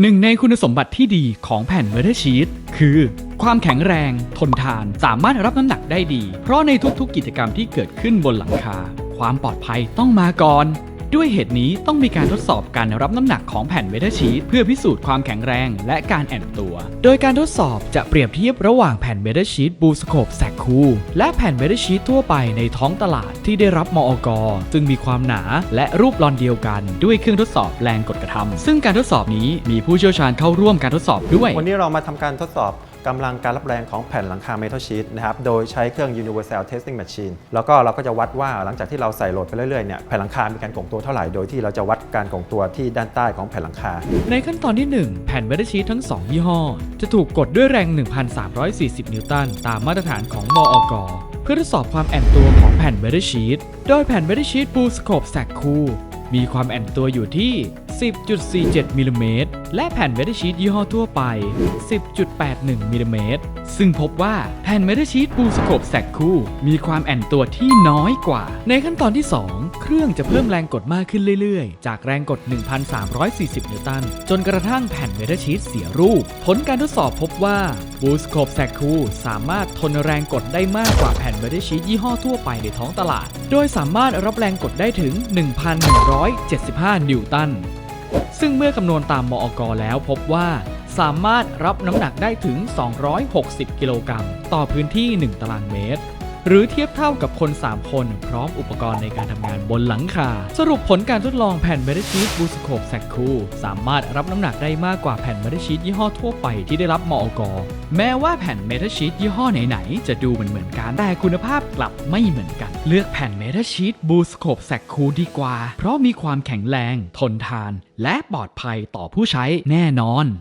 หนึ่งในคุณสมบัติที่ดีของแผ่นเมทัลชีตคือ ความแข็งแรง ทนทาน สามารถรับน้ำหนักได้ดี เพราะในทุกๆกิจกรรมที่เกิดขึ้นบนหลังคา ความปลอดภัยต้องมาก่อน ด้วยเหตุนี้ต้องมีการทดสอบการรับน้ำหนักของแผ่นเมทัลชีตเพื่อพิสูจน์ความแข็งแรงและการแอนตัว โดยการทดสอบจะเปรียบเทียบระหว่างแผ่นเมทัลชีตบูสโคปแสกคูและแผ่นเมทัลชีตทั่วไปในท้องตลาดที่ได้รับมอกซึ่งมีความหนาและรูปลอนเดียวกันด้วยเครื่องทดสอบแรงกดกระทำซึ่งการทดสอบนี้มีผู้เชี่ยวชาญเข้าร่วมการทดสอบด้วย วันนี้เรามาทำการทดสอบ กำลังการรับแรงของแผ่นหลังคาเมทัลชีตนะครับ โดยใช้เครื่อง Universal Testing Machine แล้วก็เราก็จะวัดว่าหลังจากที่เราใส่โหลดไปเรื่อยๆเนี่ยแผ่นหลังคา มีการก่งตัวเท่าไหร่ โดยที่เราจะวัดการก่งตัวที่ด้านใต้ของแผ่นหลังคา ในขั้นตอนที่ 1 แผ่นเมทัลชีตทั้ง 2 ยี่ห้อ จะถูกกดด้วยแรง 1,340 นิวตันตามมาตรฐานของมอกเพื่อทดสอบความแอนตัวของแผ่นเมทัลชีตโดยแผ่นเมทัลชีตบูสโคปแสกคูมีความแอนตัวอยู่ที่ 10.47มิลลิเมตรและแผ่นเมทัลชีตยี่ห้อทั่วไป 10.81มิลลิเมตรซึ่งพบว่าแผ่นเมทัลชีตบูสโคปแสกคูมีความแอนตัวที่น้อยกว่า ในขั้นตอนที่ 2 เครื่องจะเพิ่มแรงกดมากขึ้นเรื่อยๆ จากแรงกด 1,340 นิวตัน จนกระทั่งแผ่นเมทัลชีตเสียรูป ผลการทดสอบพบว่าบูสโคปแสกคูสามารถทนแรงกดได้มากกว่าแผ่นเมทัลชีตยี่ห้อทั่วไปในท้องตลาด โดยสามารถรับแรงกดได้ถึง 1,175 นิวตัน ซึ่งเมื่อคำนวณตามมอกแล้วพบว่าสามารถรับน้ำหนักได้ถึง 260 กิโลกรัมต่อพื้นที่ 1 ตารางเมตร หรือเทียบเท่ากับคน 3 คน พร้อมอุปกรณ์ในการทำงานบนหลังคา สรุปผลการทดลองแผ่นเมทัลชีตบูสโคปแซกคูสามารถรับน้ำหนักได้มากกว่าแผ่นเมทัลชีตยี่ห้อทั่วไปที่ได้รับมอกแม้ว่าแผ่นเมทัลชีตยี่ห้อไหนๆ จะดูเหมือนเหมือนกัน แต่คุณภาพกลับไม่เหมือนกัน เลือกแผ่นเมทัลชีตบูสโคปแซกคูดีกว่า เพราะมีความแข็งแรง ทนทาน และปลอดภัยต่อผู้ใช้แน่นอน